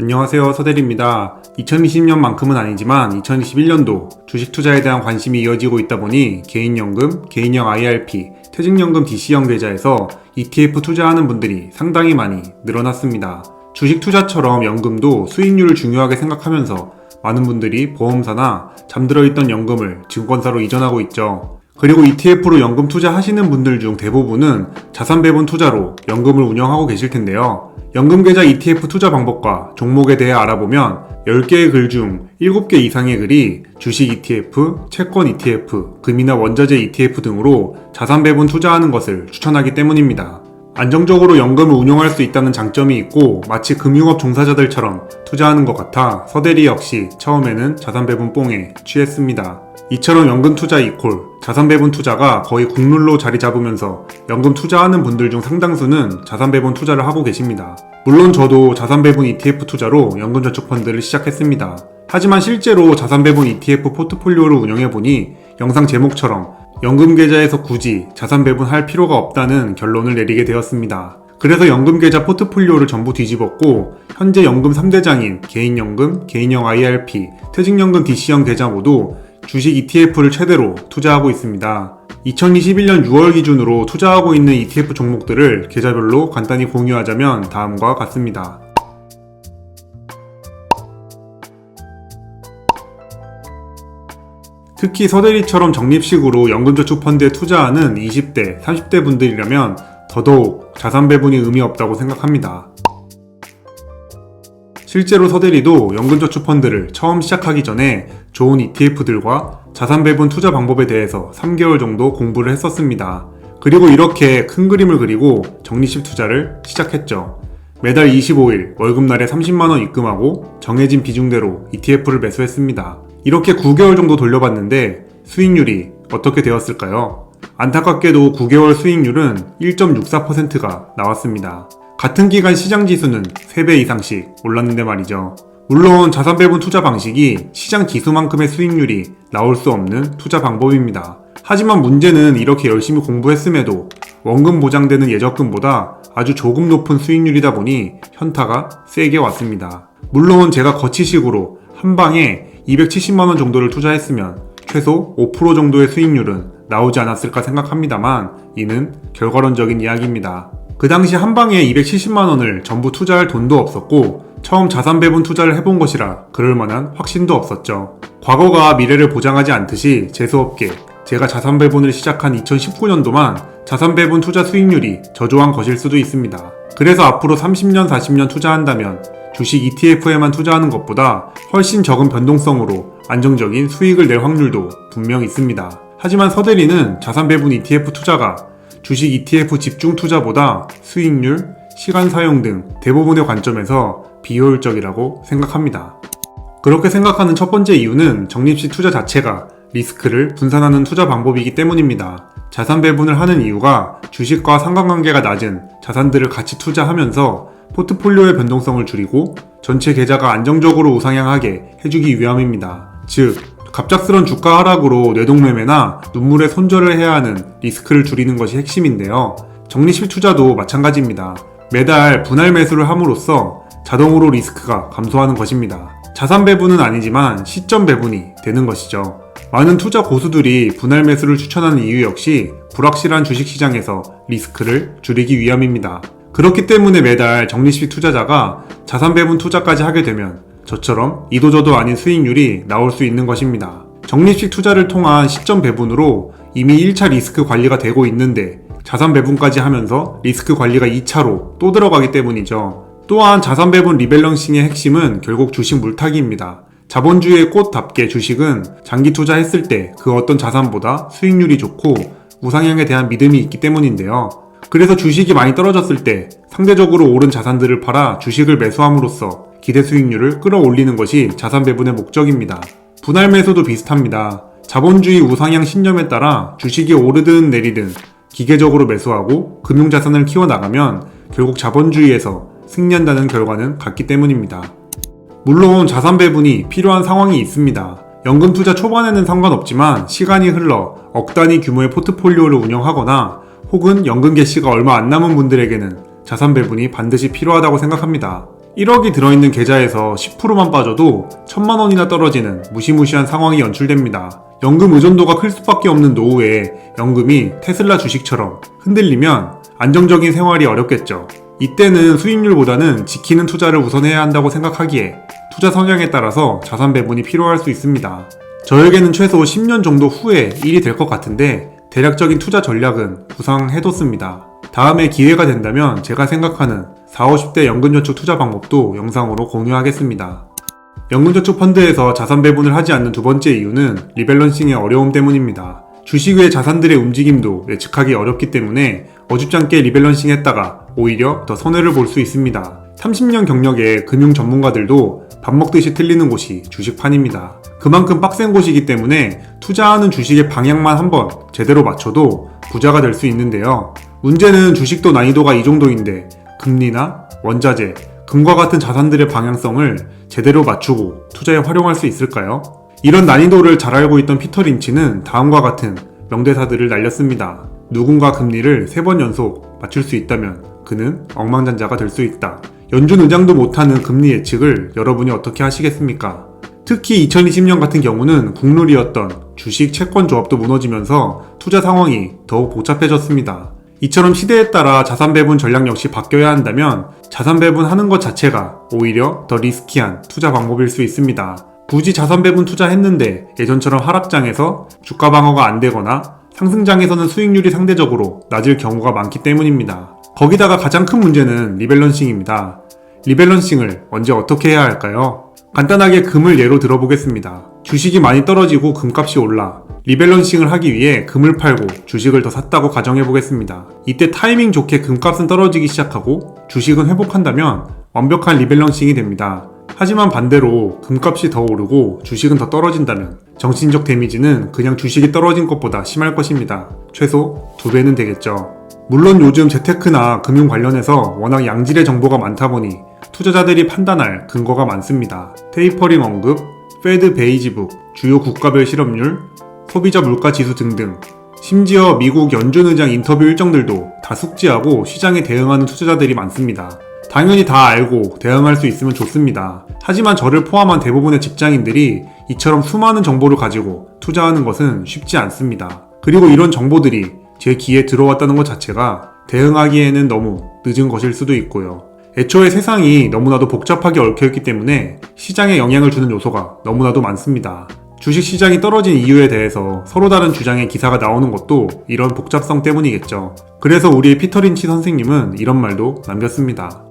안녕하세요. 서대리입니다. 2020년만큼은 아니지만 2021년도 주식 투자에 대한 관심이 이어지고 있다 보니 개인연금, 개인형 IRP, 퇴직연금 DC형 계좌에서 ETF 투자하는 분들이 상당히 많이 늘어났습니다. 주식 투자처럼 연금도 수익률을 중요하게 생각하면서 많은 분들이 보험사나 잠들어 있던 연금을 증권사로 이전하고 있죠. 그리고 ETF로 연금 투자하시는 분들 중 대부분은 자산 배분 투자로 연금을 운영하고 계실 텐데요. 연금 계좌 ETF 투자 방법과 종목에 대해 알아보면 10개의 글 중 7개 이상의 글이 주식 ETF, 채권 ETF, 금이나 원자재 ETF 등으로 자산 배분 투자하는 것을 추천하기 때문입니다. 안정적으로 연금을 운용할 수 있다는 장점이 있고 마치 금융업 종사자들처럼 투자하는 것 같아 서대리 역시 처음에는 자산 배분 뽕에 취했습니다. 이처럼 연금 투자 이콜, 자산 배분 투자가 거의 국룰로 자리 잡으면서 연금 투자하는 분들 중 상당수는 자산 배분 투자를 하고 계십니다. 물론 저도 자산 배분 ETF 투자로 연금 저축 펀드를 시작했습니다. 하지만 실제로 자산 배분 ETF 포트폴리오를 운영해 보니 영상 제목처럼 연금 계좌에서 굳이 자산 배분할 필요가 없다는 결론을 내리게 되었습니다. 그래서 연금 계좌 포트폴리오를 전부 뒤집었고 현재 연금 3대장인 개인연금, 개인형 IRP, 퇴직연금 DC형 계좌 모두 주식 ETF를 최대로 투자하고 있습니다. 2021년 6월 기준으로 투자하고 있는 ETF 종목들을 계좌별로 간단히 공유하자면 다음과 같습니다. 특히 서대리처럼 적립식으로 연금저축펀드에 투자하는 20대, 30대 분들이라면 더더욱 자산 배분이 의미 없다고 생각합니다. 실제로 서대리도 연금저축펀드를 처음 시작하기 전에 좋은 ETF들과 자산 배분 투자 방법에 대해서 3개월 정도 공부를 했었습니다. 그리고 이렇게 큰 그림을 그리고 적립식 투자를 시작했죠. 매달 25일 월급날에 30만원 입금하고 정해진 비중대로 ETF를 매수했습니다. 이렇게 9개월 정도 돌려봤는데 수익률이 어떻게 되었을까요? 안타깝게도 9개월 수익률은 1.64%가 나왔습니다. 같은 기간 시장 지수는 3배 이상씩 올랐는데 말이죠. 물론 자산 배분 투자 방식이 시장 지수만큼의 수익률이 나올 수 없는 투자 방법입니다. 하지만 문제는 이렇게 열심히 공부했음에도 원금 보장되는 예적금보다 아주 조금 높은 수익률이다 보니 현타가 세게 왔습니다. 물론 제가 거치식으로 한 방에 270만원 정도를 투자했으면 최소 5% 정도의 수익률은 나오지 않았을까 생각합니다만 이는 결과론적인 이야기입니다. 그 당시 한 방에 270만원을 전부 투자할 돈도 없었고 처음 자산 배분 투자를 해본 것이라 그럴 만한 확신도 없었죠. 과거가 미래를 보장하지 않듯이 재수없게 제가 자산 배분을 시작한 2019년도만 자산 배분 투자 수익률이 저조한 것일 수도 있습니다. 그래서 앞으로 30년, 40년 투자한다면 주식 ETF에만 투자하는 것보다 훨씬 적은 변동성으로 안정적인 수익을 낼 확률도 분명 있습니다. 하지만 서대리는 자산 배분 ETF 투자가 주식 ETF 집중 투자보다 수익률, 시간 사용 등 대부분의 관점에서 비효율적이라고 생각합니다. 그렇게 생각하는 첫 번째 이유는 적립식 투자 자체가 리스크를 분산하는 투자 방법이기 때문입니다. 자산 배분을 하는 이유가 주식과 상관관계가 낮은 자산들을 같이 투자하면서 포트폴리오의 변동성을 줄이고 전체 계좌가 안정적으로 우상향하게 해주기 위함입니다. 즉, 갑작스런 주가 하락으로 뇌동매매나 눈물의 손절을 해야 하는 리스크를 줄이는 것이 핵심인데요. 적립식 투자도 마찬가지입니다. 매달 분할 매수를 함으로써 자동으로 리스크가 감소하는 것입니다. 자산 배분은 아니지만 시점 배분이 되는 것이죠. 많은 투자 고수들이 분할 매수를 추천하는 이유 역시 불확실한 주식시장에서 리스크를 줄이기 위함입니다. 그렇기 때문에 매달 적립식 투자자가 자산 배분 투자까지 하게 되면 저처럼 이도저도 아닌 수익률이 나올 수 있는 것입니다. 적립식 투자를 통한 시점 배분으로 이미 1차 리스크 관리가 되고 있는데 자산 배분까지 하면서 리스크 관리가 2차로 또 들어가기 때문이죠. 또한 자산 배분 리밸런싱의 핵심은 결국 주식 물타기입니다. 자본주의의 꽃답게 주식은 장기 투자했을 때 그 어떤 자산보다 수익률이 좋고 우상향에 대한 믿음이 있기 때문인데요. 그래서 주식이 많이 떨어졌을 때 상대적으로 오른 자산들을 팔아 주식을 매수함으로써 기대 수익률을 끌어올리는 것이 자산 배분의 목적입니다. 분할 매수도 비슷합니다. 자본주의 우상향 신념에 따라 주식이 오르든 내리든 기계적으로 매수하고 금융자산을 키워나가면 결국 자본주의에서 승리한다는 결과는 같기 때문입니다. 물론 자산 배분이 필요한 상황이 있습니다. 연금 투자 초반에는 상관없지만 시간이 흘러 억 단위 규모의 포트폴리오를 운영하거나 혹은 연금 개시가 얼마 안 남은 분들에게는 자산 배분이 반드시 필요하다고 생각합니다. 1억이 들어있는 계좌에서 10%만 빠져도 천만 원이나 떨어지는 무시무시한 상황이 연출됩니다. 연금 의존도가 클 수밖에 없는 노후에 연금이 테슬라 주식처럼 흔들리면 안정적인 생활이 어렵겠죠. 이때는 수익률보다는 지키는 투자를 우선해야 한다고 생각하기에 투자 성향에 따라서 자산 배분이 필요할 수 있습니다. 저에게는 최소 10년 정도 후에 일이 될 것 같은데 대략적인 투자 전략은 구상해뒀습니다. 다음에 기회가 된다면 제가 생각하는 40, 50대 연금저축 투자 방법도 영상으로 공유하겠습니다. 연금저축 펀드에서 자산 배분을 하지 않는 두 번째 이유는 리밸런싱의 어려움 때문입니다. 주식 외 자산들의 움직임도 예측하기 어렵기 때문에 어줍지 않게 리밸런싱 했다가 오히려 더 손해를 볼 수 있습니다. 30년 경력의 금융 전문가들도 밥 먹듯이 틀리는 곳이 주식판입니다. 그만큼 빡센 곳이기 때문에 투자하는 주식의 방향만 한번 제대로 맞춰도 부자가 될 수 있는데요. 문제는 주식도 난이도가 이 정도인데 금리나 원자재, 금과 같은 자산들의 방향성을 제대로 맞추고 투자에 활용할 수 있을까요? 이런 난이도를 잘 알고 있던 피터 린치는 다음과 같은 명대사들을 날렸습니다. 누군가 금리를 세번 연속 맞출 수 있다면 그는 억망잔자가 될 수 있다. 연준 의장도 못하는 금리 예측을 여러분이 어떻게 하시겠습니까? 특히 2020년 같은 경우는 국룰이었던 주식 채권 조합도 무너지면서 투자 상황이 더욱 복잡해졌습니다. 이처럼 시대에 따라 자산 배분 전략 역시 바뀌어야 한다면 자산 배분하는 것 자체가 오히려 더 리스키한 투자 방법일 수 있습니다. 굳이 자산 배분 투자했는데 예전처럼 하락장에서 주가 방어가 안 되거나 상승장에서는 수익률이 상대적으로 낮을 경우가 많기 때문입니다. 거기다가 가장 큰 문제는 리밸런싱입니다. 리밸런싱을 언제 어떻게 해야 할까요? 간단하게 금을 예로 들어보겠습니다. 주식이 많이 떨어지고 금값이 올라 리밸런싱을 하기 위해 금을 팔고 주식을 더 샀다고 가정해 보겠습니다. 이때 타이밍 좋게 금값은 떨어지기 시작하고 주식은 회복한다면 완벽한 리밸런싱이 됩니다. 하지만 반대로 금값이 더 오르고 주식은 더 떨어진다면 정신적 데미지는 그냥 주식이 떨어진 것보다 심할 것입니다. 최소 두 배는 되겠죠. 물론 요즘 재테크나 금융 관련해서 워낙 양질의 정보가 많다 보니 투자자들이 판단할 근거가 많습니다. 테이퍼링 언급, 페드 베이지북, 주요 국가별 실업률, 소비자 물가 지수 등등. 심지어 미국 연준 의장 인터뷰 일정들도 다 숙지하고 시장에 대응하는 투자자들이 많습니다. 당연히 다 알고 대응할 수 있으면 좋습니다. 하지만 저를 포함한 대부분의 직장인들이 이처럼 수많은 정보를 가지고 투자하는 것은 쉽지 않습니다. 그리고 이런 정보들이 제 귀에 들어왔다는 것 자체가 대응하기에는 너무 늦은 것일 수도 있고요. 애초에 세상이 너무나도 복잡하게 얽혀있기 때문에 시장에 영향을 주는 요소가 너무나도 많습니다. 주식 시장이 떨어진 이유에 대해서 서로 다른 주장의 기사가 나오는 것도 이런 복잡성 때문이겠죠. 그래서 우리의 피터 린치 선생님은 이런 말도 남겼습니다.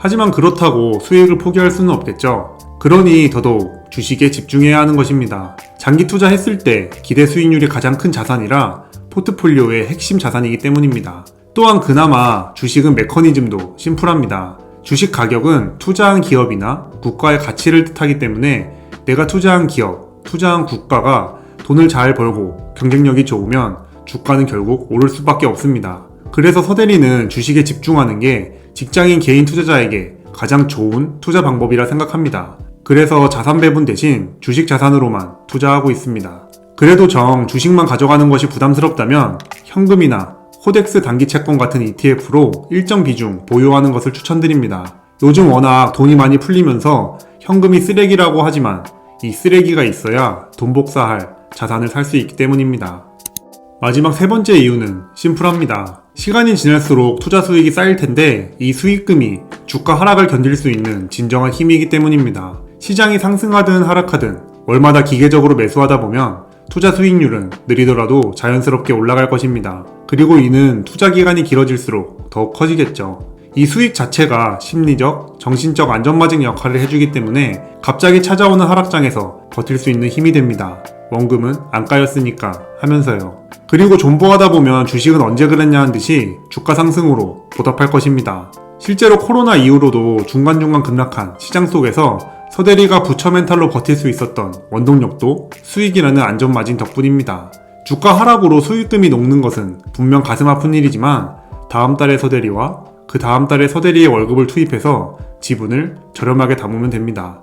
하지만 그렇다고 수익을 포기할 수는 없겠죠. 그러니 더더욱 주식에 집중해야 하는 것입니다. 장기 투자했을 때 기대 수익률이 가장 큰 자산이라 포트폴리오의 핵심 자산이기 때문입니다. 또한 그나마 주식은 메커니즘도 심플합니다. 주식 가격은 투자한 기업이나 국가의 가치를 뜻하기 때문에 내가 투자한 기업, 투자한 국가가 돈을 잘 벌고 경쟁력이 좋으면 주가는 결국 오를 수밖에 없습니다. 그래서 서대리는 주식에 집중하는 게 직장인 개인 투자자에게 가장 좋은 투자 방법이라 생각합니다. 그래서 자산 배분 대신 주식 자산으로만 투자하고 있습니다. 그래도 정 주식만 가져가는 것이 부담스럽다면 현금이나 코덱스 단기 채권 같은 ETF로 일정 비중 보유하는 것을 추천드립니다. 요즘 워낙 돈이 많이 풀리면서 현금이 쓰레기라고 하지만 이 쓰레기가 있어야 돈 복사할 자산을 살 수 있기 때문입니다. 마지막 세 번째 이유는 심플합니다. 시간이 지날수록 투자 수익이 쌓일 텐데 이 수익금이 주가 하락을 견딜 수 있는 진정한 힘이기 때문입니다. 시장이 상승하든 하락하든 월마다 기계적으로 매수하다 보면 투자 수익률은 느리더라도 자연스럽게 올라갈 것입니다. 그리고 이는 투자 기간이 길어질수록 더욱 커지겠죠. 이 수익 자체가 심리적, 정신적 안전마징 역할을 해주기 때문에 갑자기 찾아오는 하락장에서 버틸 수 있는 힘이 됩니다. 원금은 안 까였으니까 하면서요. 그리고 존버하다 보면 주식은 언제 그랬냐는 듯이 주가 상승으로 보답할 것입니다. 실제로 코로나 이후로도 중간중간 급락한 시장 속에서 서대리가 부처 멘탈로 버틸 수 있었던 원동력도 수익이라는 안전마진 덕분입니다. 주가 하락으로 수익금이 녹는 것은 분명 가슴 아픈 일이지만 다음 달의 서대리와 그 다음 달의 서대리의 월급을 투입해서 지분을 저렴하게 담으면 됩니다.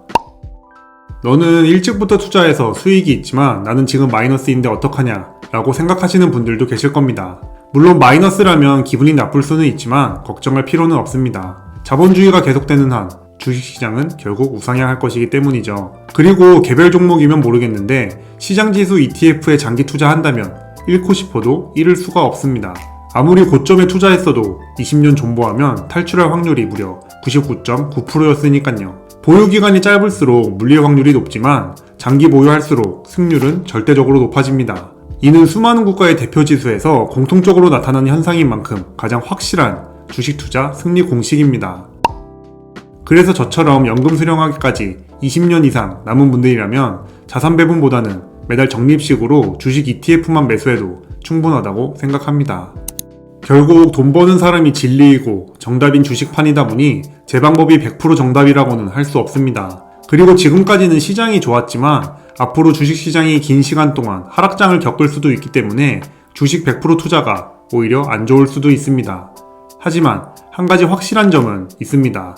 너는 일찍부터 투자해서 수익이 있지만 나는 지금 마이너스인데 어떡하냐 라고 생각하시는 분들도 계실 겁니다. 물론 마이너스라면 기분이 나쁠 수는 있지만 걱정할 필요는 없습니다. 자본주의가 계속되는 한 주식시장은 결국 우상향할 것이기 때문이죠. 그리고 개별 종목이면 모르겠는데 시장지수 ETF에 장기 투자한다면 잃고 싶어도 잃을 수가 없습니다. 아무리 고점에 투자했어도 20년 존버하면 탈출할 확률이 무려 99.9%였으니까요. 보유 기간이 짧을수록 물릴 확률이 높지만 장기 보유할수록 승률은 절대적으로 높아집니다. 이는 수많은 국가의 대표 지수에서 공통적으로 나타나는 현상인 만큼 가장 확실한 주식 투자 승리 공식입니다. 그래서 저처럼 연금 수령하기까지 20년 이상 남은 분들이라면 자산 배분보다는 매달 적립식으로 주식 ETF만 매수해도 충분하다고 생각합니다. 결국 돈 버는 사람이 진리이고 정답인 주식판이다 보니 제 방법이 100% 정답이라고는 할 수 없습니다. 그리고 지금까지는 시장이 좋았지만 앞으로 주식시장이 긴 시간 동안 하락장을 겪을 수도 있기 때문에 주식 100% 투자가 오히려 안 좋을 수도 있습니다. 하지만 한 가지 확실한 점은 있습니다.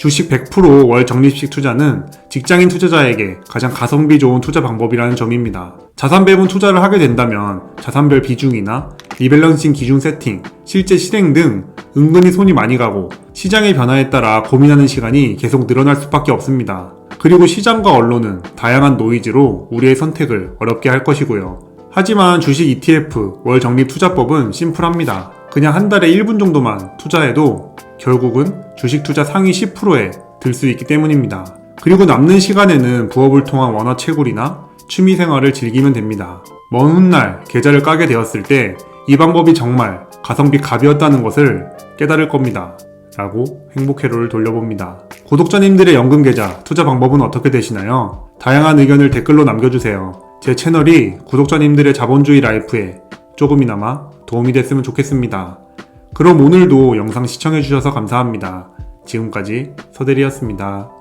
주식 100%월 적립식 투자는 직장인 투자자에게 가장 가성비 좋은 투자 방법이라는 점입니다. 자산 배분 투자를 하게 된다면 자산별 비중이나 리밸런싱 기준 세팅, 실제 실행 등 은근히 손이 많이 가고 시장의 변화에 따라 고민하는 시간이 계속 늘어날 수밖에 없습니다. 그리고 시장과 언론은 다양한 노이즈로 우리의 선택을 어렵게 할 것이고요. 하지만 주식 ETF 월 적립 투자법은 심플합니다. 그냥 한 달에 1분 정도만 투자해도 결국은 주식 투자 상위 10%에 들 수 있기 때문입니다. 그리고 남는 시간에는 부업을 통한 원화 채굴이나 취미 생활을 즐기면 됩니다. 먼 훗날 계좌를 까게 되었을 때 이 방법이 정말 가성비 갑이었다는 것을 깨달을 겁니다. 라고 행복회로를 돌려봅니다. 구독자님들의 연금 계좌 투자 방법은 어떻게 되시나요? 다양한 의견을 댓글로 남겨주세요. 제 채널이 구독자님들의 자본주의 라이프에 조금이나마 도움이 됐으면 좋겠습니다. 그럼 오늘도 영상 시청해주셔서 감사합니다. 지금까지 서대리였습니다.